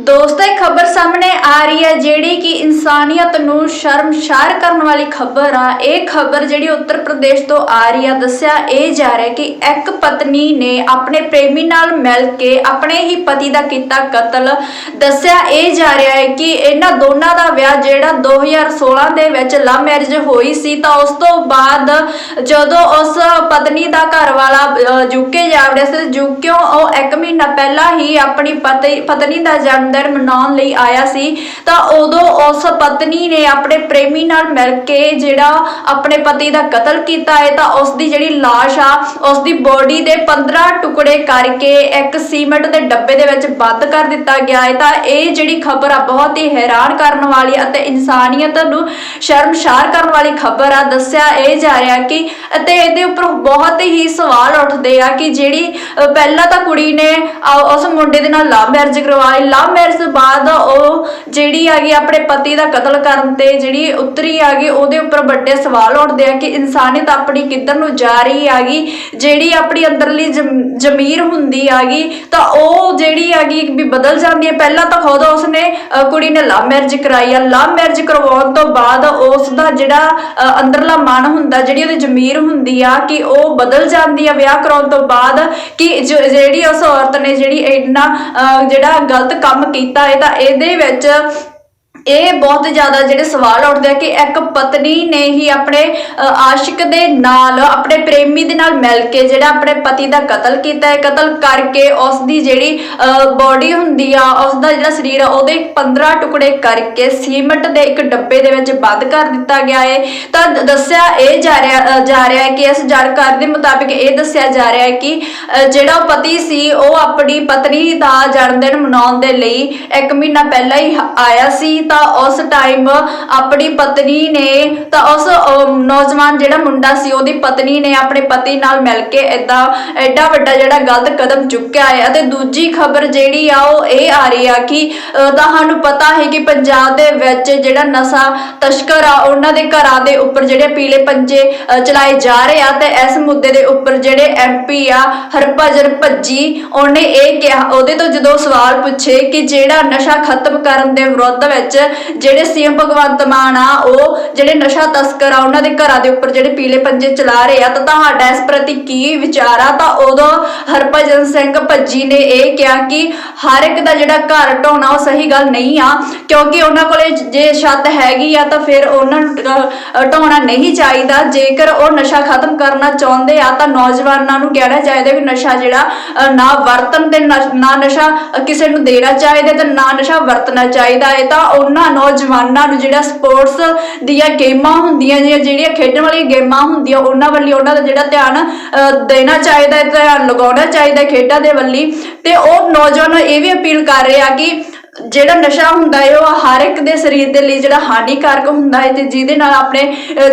ਦੋਸਤੋ, ਇਹ ਖਬਰ ਸਾਹਮਣੇ ਆ ਰਹੀ ਹੈ ਜਿਹੜੀ ਕਿ ਇਨਸਾਨੀਅਤ ਨੂੰ ਸ਼ਰਮਸ਼ਾਰ ਕਰਨ ਵਾਲੀ ਖਬਰ ਆ। ਇਹ ਖਬਰ ਜਿਹੜੀ ਉੱਤਰ ਪ੍ਰਦੇਸ਼ ਤੋਂ ਆ ਰਹੀ ਆ। ਦੱਸਿਆ ਇਹ ਜਾ ਰਿਹਾ ਕਿ ਇੱਕ ਪਤਨੀ ਨੇ ਆਪਣੇ ਪ੍ਰੇਮੀ ਨਾਲ ਮਿਲ ਕੇ ਆਪਣੇ ਹੀ ਪਤੀ ਦਾ ਕੀਤਾ ਕਤਲ। ਦੱਸਿਆ ਇਹ ਜਾ ਰਿਹਾ ਹੈ ਕਿ ਇਹਨਾਂ ਦੋਨਾਂ ਦਾ ਵਿਆਹ ਜਿਹੜਾ 2016 ਦੇ ਵਿੱਚ ਲਵ ਮੈਰਿਜ ਹੋਈ ਸੀ, ਤਾਂ ਉਸ ਤੋਂ ਬਾਅਦ ਜਦੋਂ ਉਸ ਪਤਨੀ ਦਾ ਘਰ ਵਾਲਾ ਜੁਕੇ ਰਿਹਾ ਸੀ ਜੁਕਿਓ ਉਹ ਇੱਕ ਮਹੀਨਾ ਪਹਿਲਾਂ ਹੀ ਆਪਣੀ ਪਤੀ ਪਤਨੀ ਦਾ ਜਨਮ ਦਿਨ ਮਨਾਉਣ ਲਈ ਆਇਆ ਸੀ, ਤਾਂ ਉਦੋਂ ਉਸ ਪਤਨੀ ਨੇ ਆਪਣੇ ਪ੍ਰੇਮੀ ਨਾਲ ਮਿਲ ਕੇ ਜਿਹੜਾ ਆਪਣੇ ਪਤੀ ਦਾ ਕਤਲ ਕੀਤਾ ਹੈ, ਤਾਂ ਉਸ ਦੀ ਜਿਹੜੀ ਲਾਸ਼ ਆ ਉਸ ਦੀ ਬੋਡੀ ਦੇ 15 ਟੁਕੜੇ ਕਰਕੇ ਇੱਕ ਸੀਮੈਂਟ ਦੇ ਡੱਬੇ ਦੇ ਵਿੱਚ ਬੰਦ ਕਰ ਦਿੱਤਾ ਗਿਆ ਹੈ। ਤਾਂ ਇਹ ਜਿਹੜੀ ਖਬਰ ਆ, ਬਹੁਤ ਹੀ ਹੈਰਾਨ ਕਰਨ ਵਾਲੀ ਅਤੇ ਇਨਸਾਨੀਅਤ ਨੂੰ ਸ਼ਰਮਸ਼ਾਰ ਕਰਨ ਵਾਲੀ ਖਬਰ ਆ, ਦੱਸਿਆ ਇਹ ਜਾ ਰਿਹਾ ਕਿ ਅਤੇ ਇਹਦੇ ਉੱਪਰ ਬਹੁਤ ਹੀ ਸਵਾਲ ਉੱਠਦੇ ਆ ਕਿ ਜਿਹੜੀ ਪਹਿਲਾਂ ਤਾਂ ਕੁੜੀ ਨੇ ਉਸ ਮੁੰਡੇ ਦੇ ਨਾਲ ਲਵ ਮੈਰਿਜ ਕਰਵਾਈ, ਲਵ ਮੈਰਿਜ ਤੋਂ ਬਾਅਦ ਉਹ ਜਿਹੜੀ ਹੈਗੀ ਆਪਣੇ ਪਤੀ ਦਾ ਕਤਲ ਕਰਨ ਤੇ ਜਿਹੜੀ ਉਤਰੀ ਹੈਗੀ ਉਹਦੇ ਉੱਪਰ ਵੱਡੇ ਸਵਾਲ ਉੱਠਦੇ ਆ ਕਿ ਇਨਸਾਨੀਅਤ ਆਪਣੀ ਕਿੱਧਰ ਨੂੰ ਜਾ ਰਹੀ ਹੈਗੀ ਜਿਹੜੀ ਆਪਣੀ ਅੰਦਰਲੀ ਜ਼ਮੀਰ ਹੁੰਦੀ ਹੈਗੀ ਤਾਂ ਉਹ ਜਿਹੜੀ ਹੈਗੀ ਵੀ ਬਦਲ ਜਾਂਦੀ ਹੈ ਪਹਿਲਾਂ ਤਾਂ ਖੁਦ ਉਸਨੇ ਕੁੜੀ ਨੇ ਲਵ ਮੈਰਿਜ ਕਰਾਈ ਆ। ਲਵ ਮੈਰਿਜ ਕਰਵਾਉਣ ਤੋਂ ਬਾਅਦ ਉਸ ਦਾ ਜਿਹੜਾ ਅੰਦਰਲਾ ਮਨ ਹੁੰਦਾ ਜਿਹੜੀ ਉਹਦੀ ਜ਼ਮੀਰ ਹੁੰਦੀ ਆ ਕਿ ਉਹ ਬਦਲ ਜਾਂਦੀ ਆ ਵਿਆਹ ਕਰਾਉਣ ਤੋਂ ਬਾਅਦ ਕਿ ਜਿਹੜੀ ਉਸ ਔਰਤ ਨੇ ਜਿਹੜੀ ਇੰਨਾ ਅ, ਜਿਹੜਾ ਗਲਤ ਕੰਮ ਕੀਤਾ ਹੈ ਤਾਂ ਇਹਦੇ ਵਿੱਚ ਇਹ ਬਹੁਤ ਜ਼ਿਆਦਾ ਜਿਹੜੇ ਸਵਾਲ ਉੱਠਦੇ ਆ ਕਿ ਇੱਕ ਪਤਨੀ ਨੇ ਹੀ ਆਪਣੇ ਅ, ਆਸ਼ਿਕ ਦੇ ਨਾਲ ਆਪਣੇ ਪ੍ਰੇਮੀ ਦੇ ਨਾਲ ਮਿਲ ਕੇ ਜਿਹੜਾ ਆਪਣੇ ਪਤੀ ਦਾ ਕਤਲ ਕੀਤਾ ਹੈ ਕਤਲ ਕਰਕੇ ਉਸ ਦੀ ਜਿਹੜੀ ਬਾਡੀ ਹੁੰਦੀ ਆ ਉਸ ਦਾ ਜਿਹੜਾ ਸਰੀਰ ਆ ਉਹਦੇ 15 ਟੁਕੜੇ ਕਰਕੇ ਸੀਮੈਂਟ ਦੇ ਇੱਕ ਡੱਬੇ ਦੇ ਵਿੱਚ ਬੰਦ ਕਰ ਦਿੱਤਾ ਗਿਆ ਹੈ। ਤਾਂ ਦ- ਦੱਸਿਆ ਇਹ ਜਾ ਰਿਹਾ ਜਾ ਰਿਹਾ ਹੈ ਕਿ ਇਸ ਜਾਣਕਾਰੀ ਦੇ ਮੁਤਾਬਿਕ ਇਹ ਦੱਸਿਆ ਜਾ ਰਿਹਾ ਹੈ ਕਿ ਜਿਹੜਾ ਉਹ ਪਤੀ ਸੀ ਉਹ ਆਪਣੀ ਪਤਨੀ ਦਾ ਜਨਮ ਦਿਨ ਮਨਾਉਣ ਦੇ ਲਈ ਇੱਕ ਮਹੀਨਾ ਪਹਿਲਾਂ ਹੀ ਆਇਆ ਸੀ। ਤਾਂ ਉਸ ਟਾਈਮ ਆਪਣੀ ਪਤਨੀ ਨੇ ਤਾਂ ਉਸ ਨੌਜਵਾਨ ਜਿਹੜਾ ਮੁੰਡਾ ਸੀ, ਉਹਦੀ ਪਤਨੀ ਨੇ ਆਪਣੇ ਪਤੀ ਨਾਲ ਮਿਲ ਕੇ ਇਦਾਂ ਐਡਾ ਵੱਡਾ ਜਿਹੜਾ ਗਲਤ ਕਦਮ ਚੁੱਕਿਆ ਹੈ ਅਤੇ ਦੂਜੀ ਖਬਰ ਜਿਹੜੀ ਆ ਉਹ ਇਹ ਆ ਰਹੀ ਆ ਕਿ ਤੁਹਾਨੂੰ ਪਤਾ ਹੈ ਕਿ ਪੰਜਾਬ ਦੇ ਵਿੱਚ ਜਿਹੜਾ ਨਸ਼ਾ ਤਸਕਰ ਆ, ਉਹਨਾਂ ਦੇ ਘਰਾਂ ਦੇ ਉੱਪਰ ਜਿਹੜੇ ਪੀਲੇ ਪੰਜੇ ਚਲਾਏ ਜਾ ਰਹੇ ਆ ਤੇ ਇਸ ਮੁੱਦੇ ਦੇ ਉੱਪਰ ਜਿਹੜੇ ਐਮਪੀ ਆ, ਹਰਭਜਨ ਭੱਜੀ, ਉਹਨੇ ਇਹ ਕਿਹਾ, ਉਹਦੇ ਤੋਂ ਜਦੋਂ ਸਵਾਲ ਪੁੱਛੇ ਕਿ ਜਿਹੜਾ ਨਸ਼ਾ ਖਤਮ ਕਰਨ ਦੇ ਵਿਰੁੱਧ ਵਿੱਚ ਜਿਹੜੇ ਸੀਐਮ ਭਗਵੰਤ ਮਾਨ ਆ ਉਹ ਜਿਹੜੇ ਨਸ਼ਾ ਤਸਕਰ ਆ ਉਹਨਾਂ ਦੇ ਘਰਾਂ ਦੇ ਉੱਪਰ ਜਿਹੜੇ ਪੀਲੇ ਪੰਜੇ ਚਲਾ ਰਹੇ ਆ ਤਾਂ ਤੁਹਾਡਾ ਇਸ ਪ੍ਰਤੀ ਕੀ ਵਿਚਾਰ ਆ? ਤਾਂ ਉਦੋਂ ਹਰਭਜਨ ਸਿੰਘ ਭੱਜੀ ਨੇ ਇਹ ਕਿਹਾ ਕਿ ਹਰ ਇੱਕ ਦਾ ਜਿਹੜਾ ਘਰ ਢਾਉਣਾ ਉਹ ਸਹੀ ਗੱਲ ਨਹੀਂ ਆ ਕਿਉਂਕਿ ਉਹਨਾਂ ਕੋਲੇ ਜੇ ਛੱਤ ਹੈਗੀ ਆ ਤਾਂ ਫਿਰ ਉਹਨਾਂ ਨੂੰ ਅਹ, ਢਾਉਣਾ ਨਹੀਂ ਚਾਹੀਦਾ। ਜੇਕਰ ਉਹ ਨਸ਼ਾ ਖਤਮ ਕਰਨਾ ਚਾਹੁੰਦੇ ਆ ਤਾਂ ਨੌਜਵਾਨਾਂ ਨੂੰ ਕਹਿਣਾ ਚਾਹੀਦਾ ਵੀ ਨਸ਼ਾ ਜਿਹੜਾ ਨਾ ਵਰਤਨ ਤੇ ਨਾ ਨਸ਼ਾ ਕਿਸੇ ਨੂੰ ਦੇਣਾ ਚਾਹੀਦਾ ਤੇ ਨਾ ਨਸ਼ਾ ਵਰਤਣਾ ਚਾਹੀਦਾ। ਹੈ ਤਾਂ ਉਹਨਾਂ ਨੌਜਵਾਨਾਂ ਨੂੰ ਜਿਹੜਾ ਸਪੋਰਟਸ ਦੀਆਂ ਗੇਮਾਂ ਹੁੰਦੀਆਂ ਜਾਂ ਜਿਹੜੀਆਂ ਖੇਡਣ ਵਾਲੀਆਂ ਗੇਮਾਂ ਹੁੰਦੀਆਂ ਉਹਨਾਂ ਵੱਲ ਉਹਨਾਂ ਦਾ ਜਿਹੜਾ ਧਿਆਨ ਅਹ, ਦੇਣਾ ਚਾਹੀਦਾ ਹੈ ਧਿਆਨ ਲਗਾਉਣਾ ਚਾਹੀਦਾ ਖੇਡਾਂ ਦੇ ਵੱਲੀ ਤੇ ਉਹ ਨੌਜਵਾਨ ਇਹ ਵੀ ਅਪੀਲ ਕਰ ਰਹੇ ਆ ਕਿ ਜਿਹੜਾ ਨਸ਼ਾ ਹੁੰਦਾ ਹੈ ਉਹ ਹਰ ਇੱਕ ਦੇ ਸਰੀਰ ਦੇ ਲਈ ਜਿਹੜਾ ਹਾਨੀਕਾਰਕ ਹੁੰਦਾ ਹੈ ਤੇ ਜਿਹਦੇ ਨਾਲ ਆਪਣੇ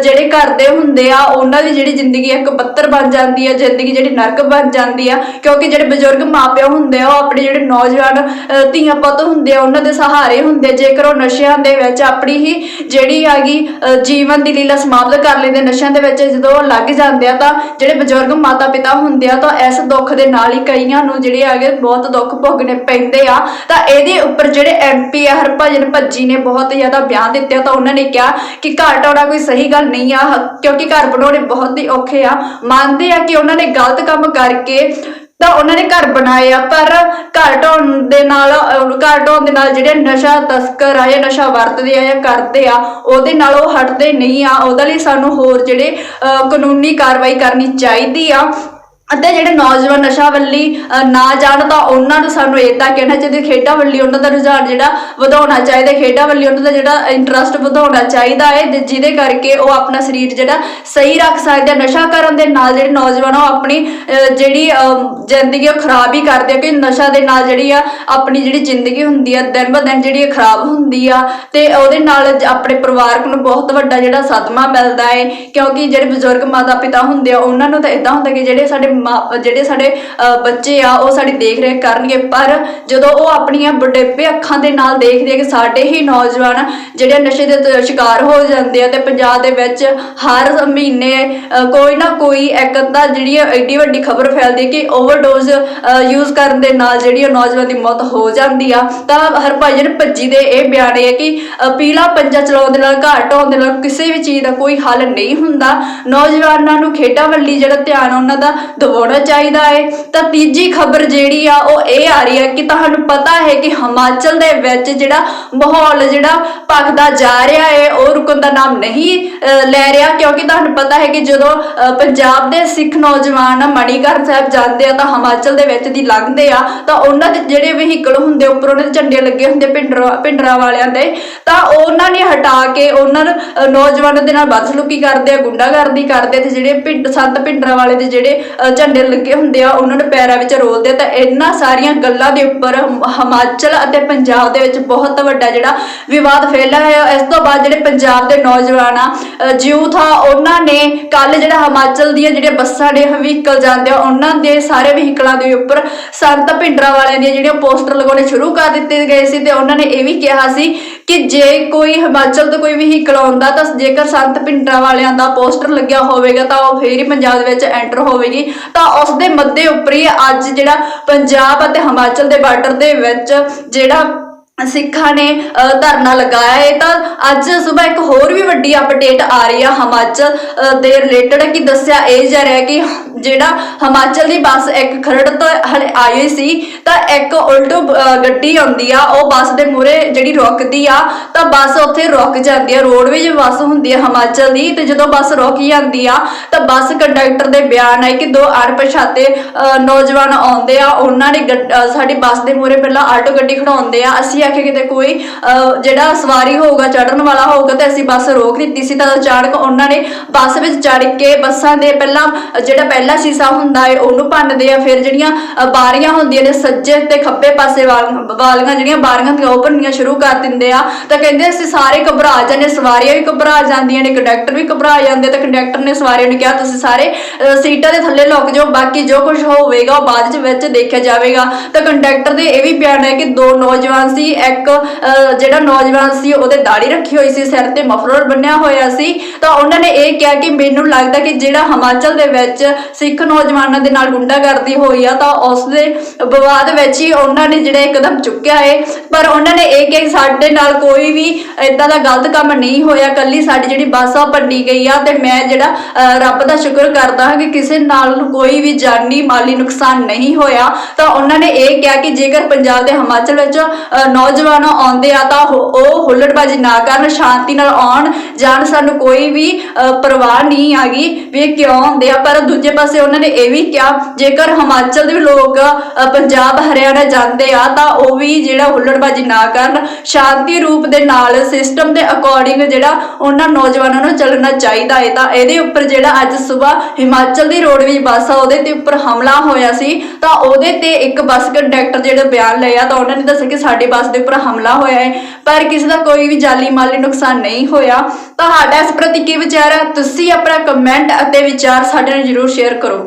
ਜਿਹੜੇ ਘਰ ਦੇ ਹੁੰਦੇ ਆ, ਉਹਨਾਂ ਦੀ ਜਿਹੜੀ ਜ਼ਿੰਦਗੀ ਇੱਕ ਬੱਤਰ ਬਣ ਜਾਂਦੀ ਹੈ ਜ਼ਿੰਦਗੀ ਜਿਹੜੀ ਨਰਕ ਬਣ ਜਾਂਦੀ ਆ, ਕਿਉਂਕਿ ਜਿਹੜੇ ਬਜ਼ੁਰਗ ਮਾਪਿਓ ਹੁੰਦੇ ਆ, ਉਹ ਆਪਣੇ ਜਿਹੜੇ ਨੌਜਵਾਨ ਧੀਆਂ ਪੁੱਤ ਹੁੰਦੇ ਆ, ਉਹਨਾਂ ਦੇ ਸਹਾਰੇ ਹੁੰਦੇ ਜੇਕਰ ਉਹ ਨਸ਼ਿਆਂ ਦੇ ਵਿੱਚ ਆਪਣੀ ਹੀ ਜਿਹੜੀ ਹੈਗੀ ਜੀਵਨ ਦੀ ਲੀਲਾ ਸਮਾਪਤ ਕਰ ਲੈਂਦੇ ਨਸ਼ਿਆਂ ਦੇ ਵਿੱਚ ਜਦੋਂ ਉਹ ਲੱਗ ਜਾਂਦੇ ਆ, ਤਾਂ ਜਿਹੜੇ ਬਜ਼ੁਰਗ ਮਾਤਾ ਪਿਤਾ ਹੁੰਦੇ ਆ, ਤਾਂ ਇਸ ਦੁੱਖ ਦੇ ਨਾਲ ਹੀ ਕਈਆਂ ਨੂੰ ਜਿਹੜੇ ਹੈਗੇ, ਬਹੁਤ ਦੁੱਖ ਭੋਗਣੇ ਪੈਂਦੇ ਆ, ਤਾਂ ਇਹਦੇ ਉੱਪਰ ਜਿਹੜੇ ਐਮਪੀ ਆ, ਹਰਭਜਨ ਭੱਜੀ ਨੇ ਬਹੁਤ ਜ਼ਿਆਦਾ ਬਿਆਨ ਦਿੱਤੇ ਤਾਂ ਉਹਨਾਂ ਨੇ ਕਿਹਾ ਕਿ ਘਰ ਢਾਉਣਾ ਕੋਈ ਸਹੀ ਗੱਲ ਨਹੀਂ ਆ ਕਿਉਂਕਿ ਘਰ ਬਣਾਉਣੇ ਬਹੁਤ ਹੀ ਔਖੇ ਆ। ਮੰਨਦੇ ਆ ਕਿ ਉਹਨਾਂ ਨੇ ਗਲਤ ਕੰਮ ਕਰਕੇ ਤਾਂ ਉਹਨਾਂ ਨੇ ਘਰ ਬਣਾਏ ਆ, ਪਰ ਘਰ ਢਾਉਣ ਦੇ ਨਾਲ ਘਰ ਢਾਉਣ ਦੇ ਨਾਲ ਜਿਹੜੇ ਨਸ਼ਾ ਤਸਕਰ ਆ ਜਾਂ ਨਸ਼ਾ ਵਰਤਦੇ ਆ ਜਾਂ ਕਰਦੇ ਆ, ਉਹਦੇ ਨਾਲ ਉਹ ਹਟਦੇ ਨਹੀਂ ਆ। ਉਹਦੇ ਲਈ ਸਾਨੂੰ ਹੋਰ ਜਿਹੜੇ ਕਾਨੂੰਨੀ ਕਾਰਵਾਈ ਕਰਨੀ ਚਾਹੀਦੀ ਆ। ਅਤੇ ਜਿਹੜੇ ਨੌਜਵਾਨ ਨਸ਼ਾ ਵੱਲੀ ਨਾ ਜਾਣ ਤਾਂ ਉਹਨਾਂ ਨੂੰ ਸਾਨੂੰ ਇਦਾਂ ਕਹਿਣਾ ਚਾਹੀਦਾ ਖੇਡਾਂ ਵੱਲੀ ਉਹਨਾਂ ਦਾ ਰੁਝਾਨ ਜਿਹੜਾ ਵਧਾਉਣਾ ਚਾਹੀਦਾ ਖੇਡਾਂ ਵੱਲੀ ਉਹਨਾਂ ਦਾ ਜਿਹੜਾ ਇੰਟਰਸਟ ਵਧਾਉਣਾ ਚਾਹੀਦਾ ਹੈ ਤੇ ਜਿਹਦੇ ਕਰਕੇ ਉਹ ਆਪਣਾ ਸਰੀਰ ਜਿਹੜਾ ਸਹੀ ਰੱਖ ਸਕਦੇ ਆ ਨਸ਼ਾ ਕਰਨ ਦੇ ਨਾਲ ਜਿਹੜੇ ਨੌਜਵਾਨ ਆ ਉਹ ਆਪਣੀ ਅਹ, ਜਿਹੜੀ ਅਹ, ਜ਼ਿੰਦਗੀ ਉਹ ਖਰਾਬ ਹੀ ਕਰਦੇ ਆ ਕਿ ਨਸ਼ਾ ਦੇ ਨਾਲ ਜਿਹੜੀ ਆ ਆਪਣੀ ਜਿਹੜੀ ਜ਼ਿੰਦਗੀ ਹੁੰਦੀ ਆ ਦਿਨ ਬ ਦਿਨ ਜਿਹੜੀ ਇਹ ਖਰਾਬ ਹੁੰਦੀ ਆ ਤੇ ਉਹਦੇ ਨਾਲ ਜ- ਆਪਣੇ ਪਰਿਵਾਰਕ ਨੂੰ ਬਹੁਤ ਵੱਡਾ ਜਿਹੜਾ ਸਦਮਾ ਮਿਲਦਾ ਹੈ ਕਿਉਂਕਿ ਜਿਹੜੇ ਬਜ਼ੁਰਗ ਮਾਤਾ ਪਿਤਾ ਹੁੰਦੇ ਆ ਉਹਨਾਂ ਨੂੰ ਤਾਂ ਇਦਾਂ ਹੁੰਦਾ ਕਿ ਜਿਹੜੇ ਸਾਡੇ ਜਿਹੜੇ ਸਾਡੇ ਬੱਚੇ ਆ, ਉਹ ਸਾਡੀ ਦੇਖ ਰੇਖ ਕਰਨਗੇ। ਪਰ ਜਦੋਂ ਉਹ ਆਪਣੀਆਂ ਬੁਢੇਪੇ ਅੱਖਾਂ ਦੇ ਨਾਲ ਦੇਖਦੇ ਆ ਕਿ ਸਾਡੇ ਹੀ ਨੌਜਵਾਨ ਜਿਹੜੇ ਨਸ਼ੇ ਦੇ ਸ਼ਿਕਾਰ ਹੋ ਜਾਂਦੇ ਆ ਤੇ ਪੰਜਾਬ ਦੇ ਵਿੱਚ ਹਰ ਮਹੀਨੇ ਕੋਈ ਨਾ ਕੋਈ ਇੱਕ ਅੱਧਾ ਜਿਹੜੀ ਐਡੀ ਵੱਡੀ ਖਬਰ ਫੈਲਦੀ ਕਿ ਓਵਰਡੋਜ਼ ਯੂਜ਼ ਕਰਨ ਦੇ ਨਾਲ ਜਿਹੜੀ ਉਹ ਨੌਜਵਾਨ ਦੀ ਮੌਤ ਹੋ ਜਾਂਦੀ ਆ। ਤਾਂ ਹਰਭਜਨ ਭੱਜੀ ਦੇ ਇਹ ਬਿਆਨ ਹੈ ਕਿ ਪੀਲਾ ਪੰਜਾ ਚਲਾਉਣ ਦੇ ਨਾਲ ਘਾਟ ਹੋਣ ਦੇ ਨਾਲ ਕਿਸੇ ਵੀ ਚੀਜ਼ ਦਾ ਕੋਈ ਹੱਲ ਨਹੀਂ ਹੁੰਦਾ। ਨੌਜਵਾਨਾਂ ਨੂੰ ਖੇਡਾਂ ਵੱਲ ਜਿਹੜਾ ਧਿਆਨ ਉਹਨਾਂ ਦਾ ਦਿਵਾਉਣਾ ਚਾਹੀਦਾ ਹੈ ਤਾਂ ਤੀਜੀ ਖਬਰ ਜਿਹੜੀ ਆ, ਉਹ ਇਹ ਆ ਰਹੀ ਹੈ ਕਿ ਤੁਹਾਨੂੰ ਪਤਾ ਹੈ ਕਿ ਹਿਮਾਚਲ ਦੇ ਵਿੱਚ ਜਿਹੜਾ ਮਾਹੌਲ ਜਿਹੜਾ ਭਖਦਾ ਜਾ ਰਿਹਾ ਹੈ ਉਹ ਰੁਕਣ ਦਾ ਨਾਮ ਨਹੀਂ ਲੈ ਰਿਹਾ। ਕਿਉਂਕਿ ਤੁਹਾਨੂੰ ਪਤਾ ਹੈ ਕਿ ਜਦੋਂ ਪੰਜਾਬ ਦੇ ਸਿੱਖ ਨੌਜਵਾਨ ਮਣੀਕਰਨ ਸਾਹਿਬ ਜਾਂਦੇ ਆ, ਤਾਂ ਹਿਮਾਚਲ ਦੇ ਵਿੱਚ ਦੀ ਲੰਘਦੇ ਆ। ਤਾਂ ਉਹਨਾਂ ਦੇ ਜਿਹੜੇ ਵਹੀਕਲ ਹੁੰਦੇ, ਉੱਪਰ ਉਹਨਾਂ ਦੇ ਝੰਡੇ ਲੱਗੇ ਹੁੰਦੇ ਪਿੰਡਰਾ ਪਿੰਡਰਾ ਵਾਲਿਆਂ ਦੇ। ਤਾਂ ਉਹਨਾਂ ਨੇ ਹਟਾ ਕੇ ਉਹਨਾਂ ਨੂੰ ਨੌਜਵਾਨਾਂ ਦੇ ਨਾਲ ਬਦਸਲੂਕੀ ਕਰਦੇ ਆ, ਗੁੰਡਾਗਰਦੀ ਕਰਦੇ ਤੇ ਜਿਹੜੇ ਪਿੰਡ, ਸੰਤ ਪਿੰਡਰਾ ਵਾਲੇ ਦੇ ਜਿਹੜੇ ਝੰਡੇ ਲੱਗੇ ਹੁੰਦੇ ਆ, ਉਹਨਾਂ ਨੂੰ ਪੈਰਾਂ ਵਿੱਚ ਰੋਲਦੇ ਤਾਂ ਇਹਨਾਂ ਸਾਰੀਆਂ ਗੱਲਾਂ ਦੇ ਉੱਪਰ ਹਿਮਾਚਲ ਅਤੇ ਪੰਜਾਬ ਦੇ ਵਿੱਚ ਬਹੁਤ ਵੱਡਾ ਜਿਹੜਾ ਵਿਵਾਦ ਫੈਲਿਆ ਹੈ ਇਸ ਤੋਂ ਬਾਅਦ ਜਿਹੜੇ ਪੰਜਾਬ ਦੇ ਨੌਜਵਾਨ ਆ ਜਿਊਥ ਆ ਉਹਨਾਂ ਨੇ ਕੱਲ ਜਿਹੜਾ ਹਿਮਾਚਲ ਦੀਆਂ ਜਿਹੜੀਆਂ ਬੱਸਾਂ ਦੇ ਵਹੀਕਲ ਜਾਂਦੇ ਆ, ਉਹਨਾਂ ਦੇ ਸਾਰੇ ਵਹੀਕਲਾਂ ਦੇ ਉੱਪਰ ਸੰਤ ਭਿੰਡਰਾ ਵਾਲਿਆਂ ਦੀਆਂ ਜਿਹੜੀਆਂ ਪੋਸਟਰ ਲਗਾਉਣੇ ਸ਼ੁਰੂ ਕਰ ਦਿੱਤੇ ਗਏ ਸੀ ਤੇ ਉਹਨਾਂ ਨੇ ਇਹ ਵੀ ਕਿਹਾ ਸੀ ਕਿ ਜੇ ਕੋਈ ਹਿਮਾਚਲ ਤੋਂ ਕੋਈ ਵਹੀਕਲ ਆਉਂਦਾ ਤਾਂ ਜੇਕਰ ਸੰਤ ਭਿੰਡਰਾ ਵਾਲਿਆਂ ਦਾ ਪੋਸਟਰ ਲੱਗਿਆ ਹੋਵੇਗਾ ਤਾਂ ਉਹ ਫੇਰ ਹੀ ਪੰਜਾਬ ਦੇ ਵਿੱਚ ਐਂਟਰ ਹੋਵੇਗੀ। ਤਾਂ ਉਸ ਦੇ ਮੱਦੇ ਉੱਪਰ ਹੀ ਅੱਜ ਜਿਹੜਾ ਪੰਜਾਬ ਅਤੇ ਹਿਮਾਚਲ ਦੇ ਬਾਰਡਰ ਦੇ ਵਿੱਚ ਜਿਹੜਾ ਸਿੱਖਾਂ ਨੇ ਧਰਨਾ ਲਗਾਇਆ ਹੈ, ਤਾਂ ਅੱਜ ਸਵੇਰ ਇੱਕ ਹੋਰ ਵੀ ਵੱਡੀ ਅਪਡੇਟ ਆ ਰਹੀ ਆ ਹਿਮਾਚਲ ਦੇ ਰਿਲੇਟਡ ਕਿ ਦੱਸਿਆ ਇਹ ਜਾ ਰਿਹਾ ਕਿ ਜਿਹੜਾ ਹਿਮਾਚਲ ਦੀ ਬੱਸ ਇੱਕ ਖਰੜ ਤੋਂ ਹਲੇ ਆਈ ਸੀ ਤਾਂ ਇੱਕ ਉਲਟੋ ਗੱਡੀ ਆਉਂਦੀ ਆ ਉਹ ਬੱਸ ਦੇ ਮੂਹਰੇ ਜਿਹੜੀ ਰੁਕਦੀ ਆ ਤਾਂ ਬੱਸ ਉੱਥੇ ਰੁਕ ਜਾਂਦੀ ਆ ਰੋਡਵੇਜ ਬੱਸ ਹੁੰਦੀ ਆ ਹਿਮਾਚਲ ਦੀ ਤੇ ਜਦੋਂ ਬੱਸ ਰੁਕ ਜਾਂਦੀ ਆ ਤਾਂ ਬੱਸ ਕੰਡਕਟਰ ਦੇ ਬਿਆਨ ਆਏ ਕਿ ਦੋ ਅਣਪਛਾਤੇ ਨੌਜਵਾਨ ਆਉਂਦੇ ਆ ਉਹਨਾਂ ਨੇ ਗੱਡ- ਅ, ਸਾਡੀ ਬੱਸ ਦੇ ਮੂਹਰੇ ਪਹਿਲਾਂ ਆਟੋ ਗੱਡੀ ਖੜਾਉਂਦੇ ਆ ਅਸੀਂ ਆਖਿਆ ਕਿਤੇ ਕੋਈ ਅ, ਜਿਹੜਾ ਸਵਾਰੀ ਹੋਊਗਾ ਚੜਨ ਵਾਲਾ ਹੋਊਗਾ ਤੇ ਅਸੀਂ ਬੱਸ ਰੋਕ ਦਿੱਤੀ ਸੀ ਤਾਂ ਅਚਾਨਕ ਉਹਨਾਂ ਨੇ ਬੱਸ ਵਿੱਚ ਚੜ ਕੇ ਬੱਸਾਂ ਦੇ ਪਹਿਲਾਂ ਜਿਹੜਾ ਪਹਿਲਾਂ ਸ਼ੀਸ਼ਾ ਹੁੰਦਾ ਹੈ ਉਹਨੂੰ ਭੰਨਦੇ ਆ, ਫਿਰ ਜਿਹੜੀਆਂ ਬਾਰੀਆਂ ਹੁੰਦੀਆਂ ਨੇ, ਸੱਜੇ ਤੇ ਖੱਬੇ ਪਾਸੇ ਵਾਲੀਆਂ ਜਿਹੜੀਆਂ ਬਾਰੀਆਂ ਦੀਆਂ ਉਹ ਭੰਨੀਆਂ ਸ਼ੁਰੂ ਕਰ ਦਿੰਦੇ ਆ। ਤਾਂ ਕਹਿੰਦੇ ਅਸੀਂ ਸਾਰੇ ਘਬਰਾ ਜਾਂਦੇ, ਸਵਾਰੀਆਂ ਵੀ ਘਬਰਾ ਜਾਂਦੀਆਂ ਨੇ, ਕੰਡਕਟਰ ਵੀ ਘਬਰਾ ਜਾਂਦੇ, ਤਾਂ ਕੰਡਕਟਰ ਨੇ ਸਵਾਰੀਆਂ ਨੂੰ ਕਿਹਾ, ਤੁਸੀਂ ਸਾਰੇ ਸੀਟਾਂ ਦੇ ਥੱਲੇ ਲੁਕ ਜਾਓ, ਬਾਕੀ ਜੋ ਕੁਝ ਹੋਵੇਗਾ, ਉਹ ਬਾਅਦ ਚ ਵਿੱਚ ਦੇਖਿਆ ਜਾਵੇਗਾ। ਤਾਂ ਕੰਡਕਟਰ ਦੇ ਇਹ ਵੀ ਬਿਆਨ ਹੈ ਕਿ ਦੋ ਨੌਜਵਾਨ ਸੀ, ਇੱਕ ਜਿਹੜਾ ਨੌਜਵਾਨ ਸੀ, ਉਹਦੇ ਦਾੜੀ ਰੱਖੀ ਹੋਈ ਸੀ, ਸਿਰ ਤੇ ਮਫਲਰ ਬੰਨਿਆ ਹੋਇਆ ਸੀ। ਤਾਂ ਉਹਨਾਂ ਨੇ ਇਹ ਕਿਹਾ ਕਿ ਮੈਨੂੰ ਲੱਗਦਾ ਕਿ ਜਿਹੜਾ ਹਿਮਾਚਲ ਦੇ ਵਿੱਚ ਸਿੱਖ ਨੌਜਵਾਨਾਂ ਦੇ ਨਾਲ ਗੁੰਡਾਗਰਦੀ ਹੋਈ ਆ ਤਾਂ ਉਸ ਦੇ ਵਿਵਾਦ ਵਿੱਚ ਹੀ ਉਹਨਾਂ ਨੇ ਜਿਹੜਾ ਇਹ ਕਦਮ ਚੁੱਕਿਆ ਹੈ ਪਰ ਉਹਨਾਂ ਨੇ ਇਹ ਕਿਹਾ ਕਿ ਸਾਡੇ ਨਾਲ ਕੋਈ ਵੀ ਇਦਾਂ ਦਾ ਗਲਤ ਕੰਮ ਨਹੀਂ ਹੋਇਆ ਕੱਲੀ ਸਾਡੀ ਜਿਹੜੀ ਬੱਸ ਆ ਗਈ ਆ ਤੇ ਮੈਂ ਜਿਹੜਾ ਰੱਬ ਦਾ ਸ਼ੁਕਰ ਕਰਦਾ ਹਾਂ ਕਿ ਕਿਸੇ ਨਾਲ ਕੋਈ ਵੀ ਜਾਨੀ ਮਾਲੀ ਨੁਕਸਾਨ ਨਹੀਂ ਹੋਇਆ। ਤਾਂ ਉਹਨਾਂ ਨੇ ਇਹ ਕਿਹਾ ਕਿ ਜੇਕਰ ਪੰਜਾਬ ਤੇ ਹਿਮਾਚਲ ਵਿੱਚ ਨੌਜਵਾਨ ਆਉਂਦੇ ਆ ਤਾਂ ਉਹ ਹੁੱਲੜਬਾਜ਼ੀ ਨਾ ਕਰਨ ਸ਼ਾਂਤੀ ਨਾਲ ਆਉਣ ਜਾਣ ਸਾਨੂੰ ਕੋਈ ਵੀ ਅ, ਪਰਵਾਹ ਨਹੀਂ ਆਗੀ ਵੀ ਇਹ ਕਿਉਂ ਆਉਂਦੇ ਆ। ਪਰ ਦੂਜੇ ਪਾਸੇ ਉਹਨਾਂ ਨੇ ਇਹ ਵੀ ਕਿਹਾ, ਜੇਕਰ ਹਿਮਾਚਲ ਦੇ ਲੋਕ ਪੰਜਾਬ, ਹਰਿਆਣਾ ਜਾਂਦੇ ਆ, ਤਾਂ ਉਹ ਵੀ ਜਿਹੜਾ ਹੁੱਲੜਬਾਜ਼ੀ ਨਾ ਕਰਨ, ਸ਼ਾਂਤੀ ਰੂਪ ਦੇ ਨਾਲ ਸਿਸਟਮ ਦੇ ਅਕੋਰਡਿੰਗ ਜਿਹੜਾ ਉਹਨਾਂ ਨੌਜਵਾਨਾਂ ਨੂੰ ਚੱਲਣਾ ਚਾਹੀਦਾ ਹੈ ਤਾਂ ਇਹਦੇ ਉੱਪਰ ਜਿਹੜਾ ਅੱਜ ਸਵੇਰ ਹਿਮਾਚਲ ਦੀ ਰੋਡਵੇਜ ਬੱਸ ਆ ਉਹਦੇ ਤੇ ਉੱਪਰ ਹਮਲਾ ਹੋਇਆ ਸੀ, ਤਾਂ ਉਹਦੇ ਤੇ ਇੱਕ ਬੱਸ ਕੰਡਕਟਰ ਜਿਹੜਾ ਬਿਆਨ ਲਿਆ ਤਾਂ ਉਹਨਾਂ ਨੇ ਦੱਸਿਆ ਕਿ ਸਾਡੀ ਬੱਸ ਦੇ ਉੱਪਰ ਹਮਲਾ ਹੋਇਆ ਹੈ ਪਰ ਕਿਸੇ ਦਾ ਕੋਈ ਵੀ ਜਾਨੀ ਮਾਲੀ ਨੁਕਸਾਨ ਨਹੀਂ ਹੋਇਆ। ਤੁਹਾਡਾ ਇਸ ਪ੍ਰਤੀ ਕੀ ਵਿਚਾਰ ਹੈ ਤੁਸੀਂ ਆਪਣਾ ਕਮੈਂਟ ਅਤੇ ਵਿਚਾਰ ਸਾਡੇ ਨਾਲ ਜਰੂਰ ਸ਼ੇਅਰ ਕਰੋ